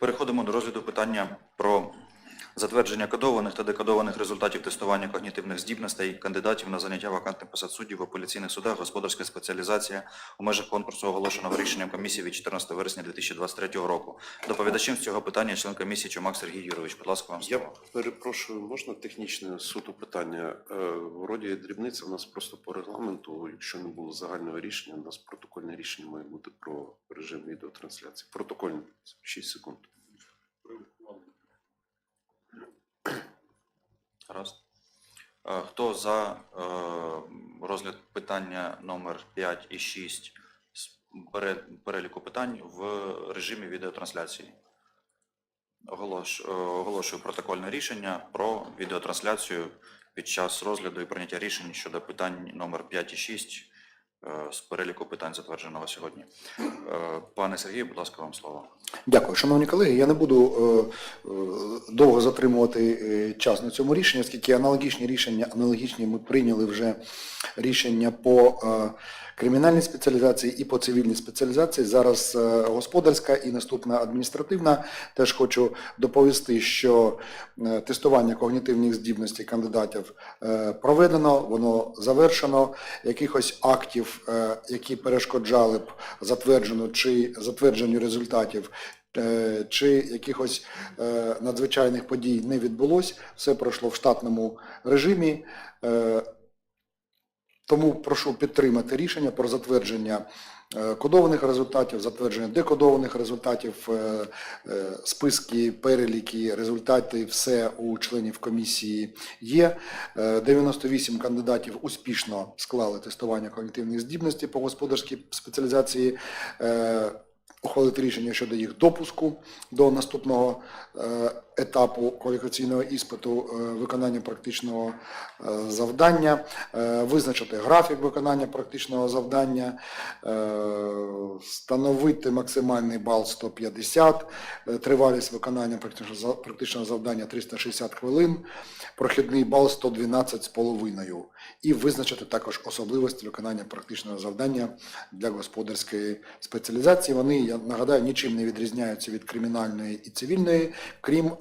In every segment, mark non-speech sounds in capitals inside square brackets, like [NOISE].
Переходимо до розгляду питання про затвердження кодованих та декодованих результатів тестування когнітивних здібностей кандидатів на заняття вакантних посад суддів в апеляційних судах, господарська спеціалізація у межах конкурсу, оголошеного рішенням комісії від 14 вересня 2023 року. Доповідачем з цього питання член комісії Чумак Сергій Юрович. Будь ласка, вам Я перепрошую, можна технічне суто питання? Е, Вроді дрібниця в нас просто по регламенту. Якщо не було загального рішення, у нас протокольне рішення має бути про режим відеотрансляції. Протокольне 6 секунд. Гаразд. Е, Хто за е, розгляд питання номер 5 і 6 з переліку питань в режимі відеотрансляції? Е, Оголошую протокольне рішення про відеотрансляцію під час розгляду і прийняття рішень щодо питань номер 5 і 6 е, з переліку питань затвердженого сьогодні. Е, Пане Сергію, будь ласка, вам слово. Дякую, шановні колеги. Я не буду е, е, довго затримувати е, час на цьому рішенні, оскільки аналогічні рішення, аналогічні ми прийняли вже рішення по е, кримінальній спеціалізації і по цивільній спеціалізації. Зараз е, господарська і наступна адміністративна. Теж хочу доповісти, що е, тестування когнітивних здібностей кандидатів е, проведено, воно завершено. Якихось актів, е, які перешкоджали б затверджену чи затвердженню результатів е, чи якихось е, надзвичайних подій не відбулось. Все пройшло в штатному режимі. Тому прошу підтримати рішення про затвердження кодованих результатів, затвердження декодованих результатів, е, е, списки, переліки, результати, все у членів комісії є. Е, 98 кандидатів успішно склали тестування когнітивних здібностей по господарській спеціалізації. Е, ухвалити рішення щодо їх допуску до наступного е, етапу кваліфікаційного іспиту, е, виконання практичного е, завдання, е, визначити графік виконання практичного завдання, встановити максимальний бал 150, е, тривалість виконання практичного завдання 360 хвилин, прохідний бал 112,5 і визначити також особливості виконання практичного завдання для господарської спеціалізації. Вони, я нагадаю, нічим не відрізняються від кримінальної і цивільної, крім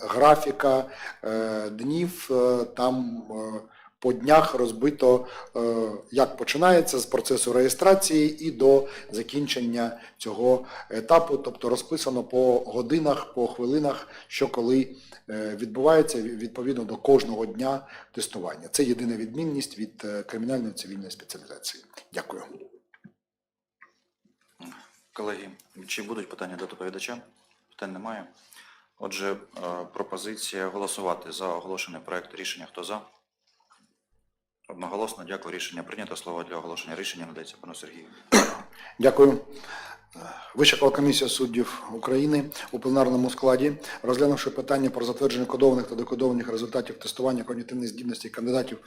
графіка е, днів. Е, там е, по днях розбито, е, як починається з процесу реєстрації і до закінчення цього етапу, тобто розписано по годинах, по хвилинах, що коли е, відбувається відповідно до кожного дня тестування. Це єдина відмінність від е, кримінальної цивільної спеціалізації. Дякую. Колеги, чи будуть питання до доповідача? Питань немає. Отже, е, пропозиція голосувати за оголошений проект рішення. Хто за? Одноголосно, дякую. Рішення прийнято. Слово для оголошення рішення надається пану Сергію. Дякую. Вища комісія суддів України у пленарному складі, розглянувши питання про затвердження кодованих та декодованих результатів тестування когнітивних здібностей кандидатів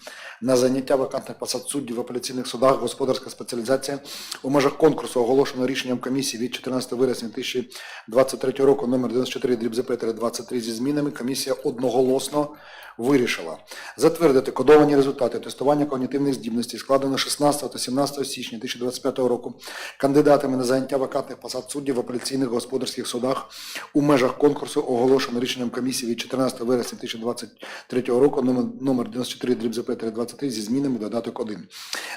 на заняття вакантних посад суддів в апеляційних судах, господарська спеціалізація у межах конкурсу, оголошеного рішенням комісії від 14 вересня 2023 року номер 94 дріб ЗП 23 зі змінами, комісія одноголосно вирішила затвердити кодовані результати тестування когнітивних здібностей, складено 16 та 17 січня 2025 року кандидатами на заняття вакантних посад суддів в апеляційних господарських судах у межах конкурсу, оголошено рішенням комісії від 14 вересня 2023 року номер, номер 94 дріб ЗП 23 зі змінами додаток 1.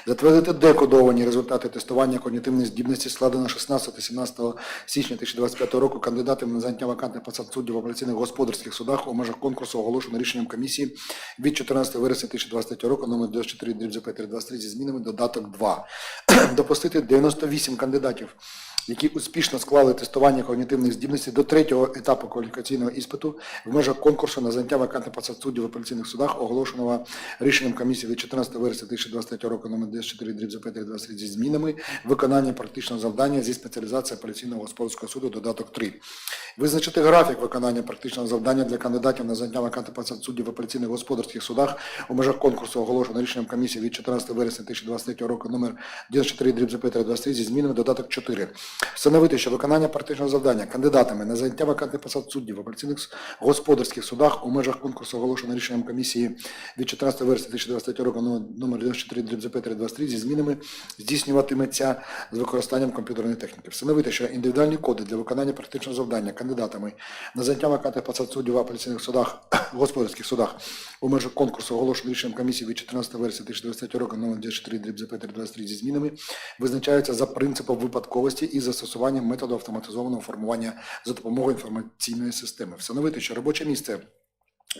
Затвердити декодовані результати тестування когнітивних здібностей, складено 16 та 17 січня 2025 року кандидатами на заняття вакантних посад суддів в апеляційних господарських судах у межах конкурсу, оголошено рішенням комісії від 14 вересня 2023 року номер 94 дріб ЗП 23 зі змінами додаток 2. [CLEARS THROAT] Допустити 98 кандидатів які успішно склали тестування когнітивних здібностей до третього етапу кваліфікаційного іспиту в межах конкурсу на заняття вакантних посад суддів в апеляційних судах, оголошеного рішенням комісії від 14 вересня 2023 року номер 94 дріб ЗП 23 зі змінами виконання практичного завдання зі спеціалізації апеляційного господарського суду додаток 3. Визначити графік виконання практичного завдання для кандидатів на заняття вакантних посад суддів в апеляційних господарських судах у межах конкурсу, оголошеного рішенням комісії від 14 вересня 2023 року номер 94 дріб ЗП 23 зі змінами додаток 4. Встановити, що виконання практичного завдання кандидатами на заняття вакантних посад суддів в апеляційних господарських судах у межах конкурсу, оголошеного рішенням комісії від 14 вересня 2023 року номер 94 дріб ЗП 23 зі змінами здійснюватиметься з використанням комп'ютерної техніки. Встановити, що індивідуальні коди для виконання практичного завдання кандидатами на заняття вакантних посад суддів в апеляційних судах [COUGHS] господарських судах у межах конкурсу, оголошеного рішенням комісії від 14 вересня 2023 року номер 94 дріб ЗП 23 зі змінами визначаються за принципом випадковості і застосуванням методу автоматизованого формування за допомогою інформаційної системи. Встановити, що робоче місце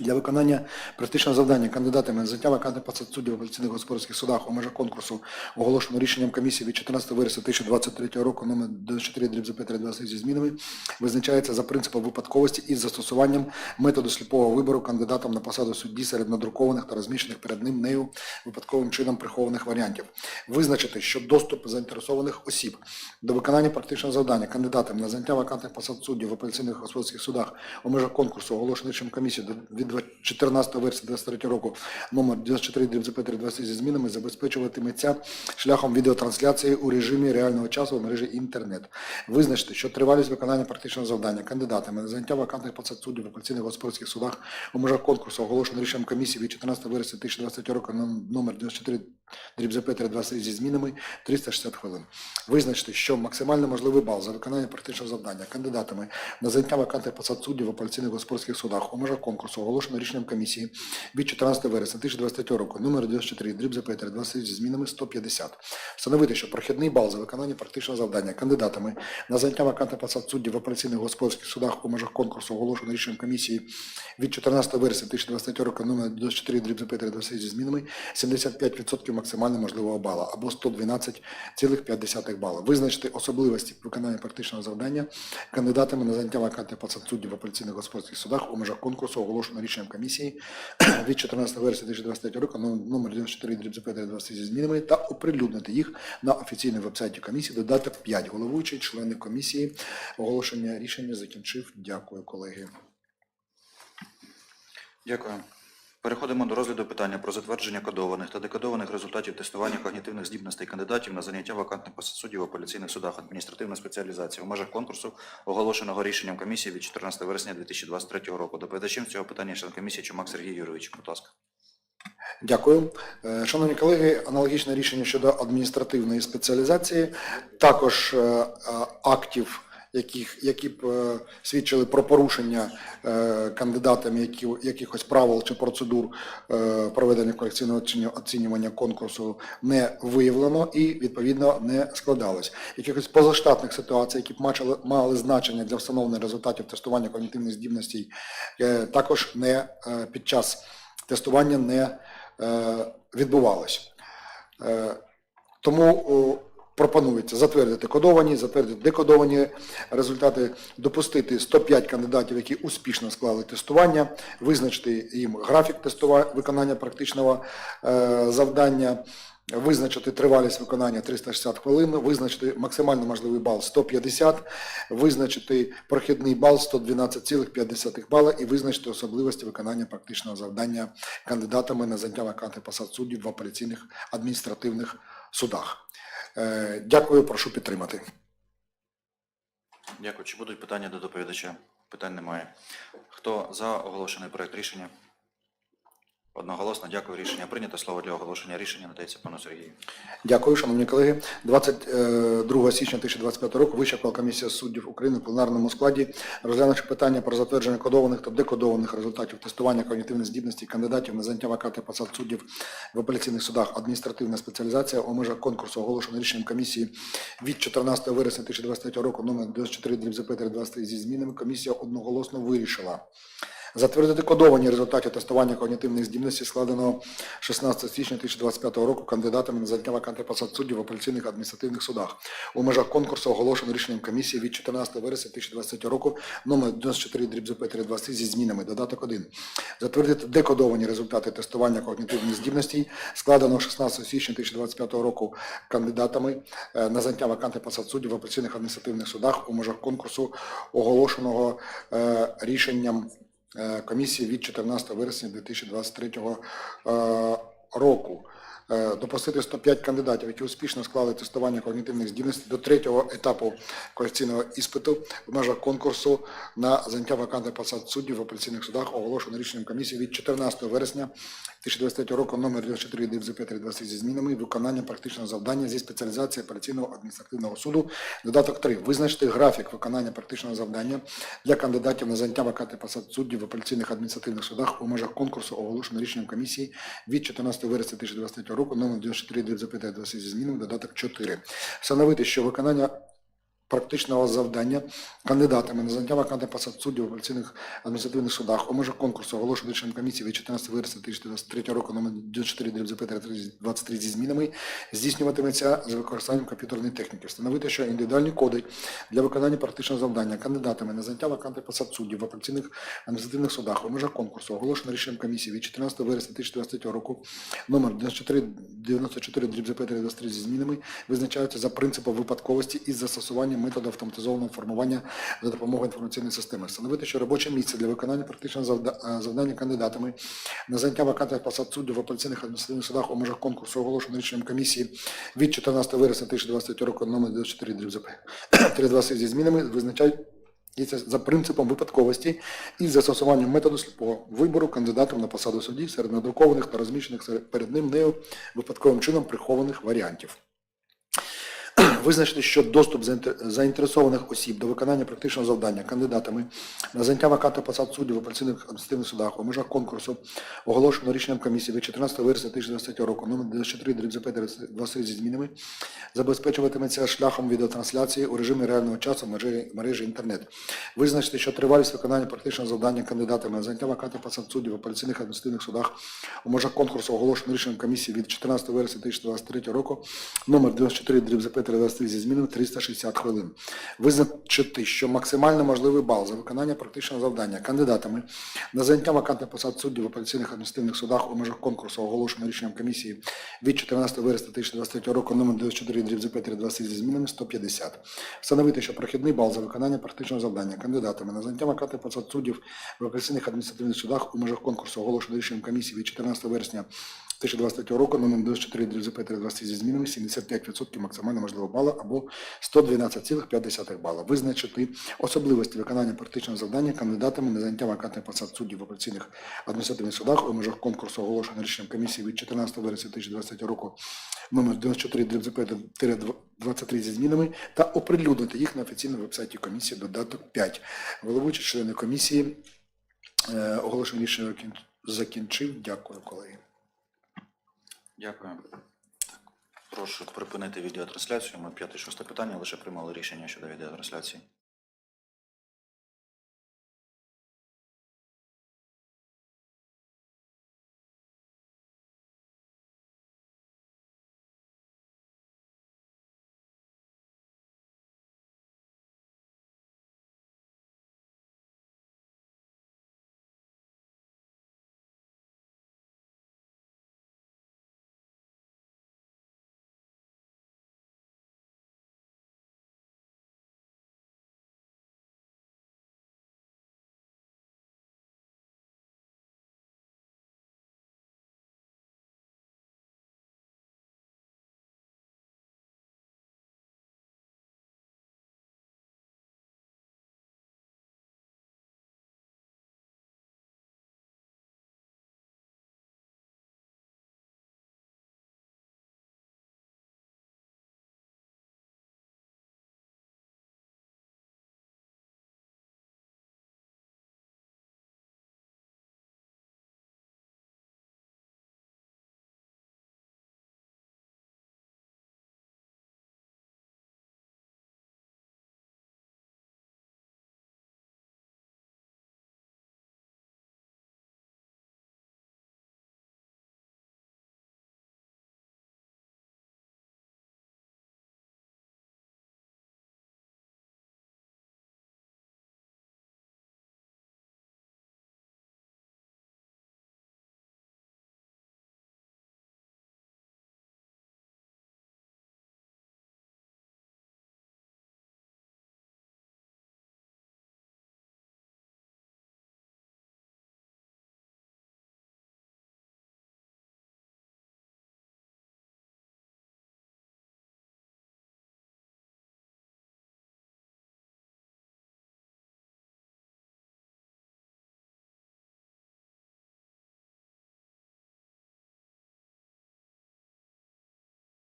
для виконання практичного завдання кандидатами на заняття вакантних посад суддів в апеляційних господарських судах у межах конкурсу, оголошеного рішенням комісії від 14 вересня 2023 року номер 94 дріб ЗП 23 зі змінами визначається за принципом випадковості із застосуванням методу сліпого вибору кандидатом на посаду судді серед надрукованих та розміщених перед ним нею випадковим чином прихованих варіантів. Визначити, що доступ заінтересованих осіб до виконання практичного завдання кандидатам на заняття вакантних посад суддів в апеляційних господарських судах у межах конкурсу, оголошеного рішенням комісії до- від 14 вересня 23 року номер 94 дріб ЗП 20 зі змінами забезпечуватиметься шляхом відеотрансляції у режимі реального часу в мережі інтернет. Визначити, що тривалість виконання практичного завдання кандидатами на заняття вакантних посад суддів в апеляційних господарських судах у межах конкурсу, оголошено рішенням комісії від 14 вересня 2023 року ном- номер 94 дріб 20 зі змінами 360 хвилин. Визначити, що максимально можливий бал за виконання практичного завдання кандидатами на заняття вакантних посад суддів в апеляційних господарських судах у межах конкурсу, оголошеного рішенням комісії від 14 вересня 2023 року номер 94 дріб ЗП 20 зі змінами 150. Встановити, що прохідний бал за виконання практичного завдання кандидатами на заняття вакантних посад суддів в апеляційних господарських судах у межах конкурсу, оголошеного рішенням комісії від 14 вересня 2023 року номер 94 дріб ЗП 20 зі змінами 75% максимально можливого бала або 112,5 бала. Визначити особливості виконання практичного завдання кандидатами на заняття вакантних посад суддів в апеляційних господарських судах у межах конкурсу, оголошеного рішенням комісії [CLEARS THROAT] від 14 вересня 2023 року номер 94 дріб ЗП 20 зі змінами та оприлюднити їх на офіційному вебсайті комісії. Додаток 5. Головуючий, члени комісії. Оголошення рішення закінчив. Дякую, колеги. Дякую. Переходимо до розгляду питання про затвердження кодованих та декодованих результатів тестування когнітивних здібностей кандидатів на заняття вакантних посад суддів в апеляційних судах адміністративна спеціалізація у межах конкурсу, оголошеного рішенням комісії від 14 вересня 2023 року. Доповідачем цього питання член комісії Чумак Сергій Юрійович. Будь ласка. Дякую. Е, Шановні колеги, аналогічне рішення щодо адміністративної спеціалізації, також е, е, актів, яких, які б е, свідчили про порушення е, кандидатами які, якихось правил чи процедур е, проведення корекційного оцінювання конкурсу не виявлено і відповідно не складалось. Якихось позаштатних ситуацій, які б мачили- мали значення для встановлення результатів тестування когнітивних здібностей, е, також не е, під час тестування не е, відбувалось. Е, Тому пропонується затвердити кодовані, затвердити декодовані результати, допустити 105 кандидатів, які успішно склали тестування, визначити їм графік тестування виконання практичного е, завдання. Визначити тривалість виконання 360 хвилин, визначити максимально можливий бал 150, визначити прохідний бал 112,5 бала і визначити особливості виконання практичного завдання кандидатами на заняття вакантних посад суддів в апеляційних адміністративних судах. Е, Дякую, прошу підтримати. Дякую. Чи будуть питання до доповідача? Питань немає. Хто за оголошений проект рішення? Одноголосно дякую. Рішення прийнято. Слово для оголошення рішення надається пану Сергію. Дякую, шановні колеги. 22 січня 2025 року Вища комісія суддів України в пленарному складі, розглянувши питання про затвердження кодованих та декодованих результатів тестування когнітивних здібностей кандидатів на заняття вакантних посад суддів в апеляційних судах адміністративна спеціалізація у межах конкурсу, оголошеного рішенням комісії від 14 вересня 2023 року номер 94 дріб ЗП 23 зі змінами, комісія одноголосно вирішила Затвердити кодовані результати тестування когнітивних здібностей, складеного 16 січня 2025 року кандидатами на заняття вакантних посад суддів в апеляційних адміністративних судах у межах конкурсу, оголошено рішенням комісії від 14 вересня 2023 року номер 94 дріб ЗП 320 зі змінами. Додаток 1. Затвердити декодовані результати тестування когнітивних здібностей, складеного 16 січня 2025 року кандидатами е, на заняття вакантних посад суддів в апеляційних адміністративних судах у межах конкурсу, оголошеного е, рішенням комісії від 14 вересня 2023 е, року. Е, допустити 105 кандидатів, які успішно склали тестування когнітивних здібностей до третього етапу кваліфікаційного іспиту в межах конкурсу на заняття вакантних посад суддів в апеляційних судах, оголошено рішенням комісії від 14 вересня 2023 року номер 94 ДФЗ 20 зі змінами виконання практичного завдання зі спеціалізації апеляційного адміністративного суду. Додаток 3. Визначити графік виконання практичного завдання для кандидатів на заняття вакантних посад суддів в апеляційних адміністративних судах у межах конкурсу, оголошено рішенням комісії від 14 вересня 2023 року номер 94 ДФЗ 20 зі змінами. Додаток 4. Встановити, що виконання практичного завдання кандидатами на заняття вакантних посад суддів в апеляційних адміністративних судах у межах конкурсу оголошено рішенням комісії від 14 вересня 2023 року номер 94 23 зі змінами здійснюватиметься з використанням комп'ютерної техніки. Встановити, що індивідуальні коди для виконання практичного завдання кандидатами на заняття вакантних посад суддів в апеляційних адміністративних судах у межах конкурсу оголошено рішенням комісії від 14 вересня 2023 року номер 94 94 23 зі змінами визначаються за принципом випадковості із застосуванням методу автоматизованого формування за допомогою інформаційної системи. Встановити, що робоче місце для виконання практичного е, завдання кандидатами на заняття вакантних посад суддів в апеляційних адміністративних судах у межах конкурсу оголошено рішенням комісії від 14 вересня 2023 року номер 94 ДЗП 327 зі змінами визначають і за принципом випадковості із застосуванням методу сліпого вибору кандидатів на посаду судді серед надрукованих та розміщених перед ним нею випадковим чином прихованих варіантів. Визначити, що доступ заінтересованих осіб до виконання практичного завдання кандидатами на заняття вакантних посад суддів в апеляційних адміністративних судах у межах конкурсу оголошено рішенням комісії від 14 вересня 2023 року номер 94 23 зі змінами забезпечуватиметься шляхом відеотрансляції у режимі реального часу мережі, мережі інтернет. Визначити, що тривалість виконання практичного завдання кандидатами на заняття вакантних посад суддів в апеляційних адміністративних судах у межах конкурсу оголошено рішенням комісії від 14 вересня 2023 року номер 94 23 зі змінами 360 хвилин. Визначити, що максимально можливий бал за виконання практичного завдання кандидатами на заняття вакантних посад суддів в апеляційних адміністративних судах у межах конкурсу оголошено рішенням комісії від 14 вересня 2023 року номер 94 20 зі змінами 150. Встановити, що прохідний бал за виконання практичного завдання кандидатами на заняття вакантних посад суддів в апеляційних адміністративних судах у межах конкурсу оголошено рішенням комісії від 14 вересня 2023 року номер 94 20 зі змінами 75% максимально можливого бала або 112,5 бала. Визначити особливості виконання практичного завдання кандидатами на заняття вакантних посад суддів в апеляційних адміністративних судах у межах конкурсу оголошено рішенням комісії від 14 вересня 2023 року номер 94 23 зі змінами та оприлюднити їх на офіційному вебсайті комісії додаток 5. Головуючі члени комісії е, оголошення рішення закін- закінчив. Дякую, колеги. Дякую. Прошу припинити відеотрансляцію. Ми п'яте-шосте питання лише приймали рішення щодо відеотрансляції.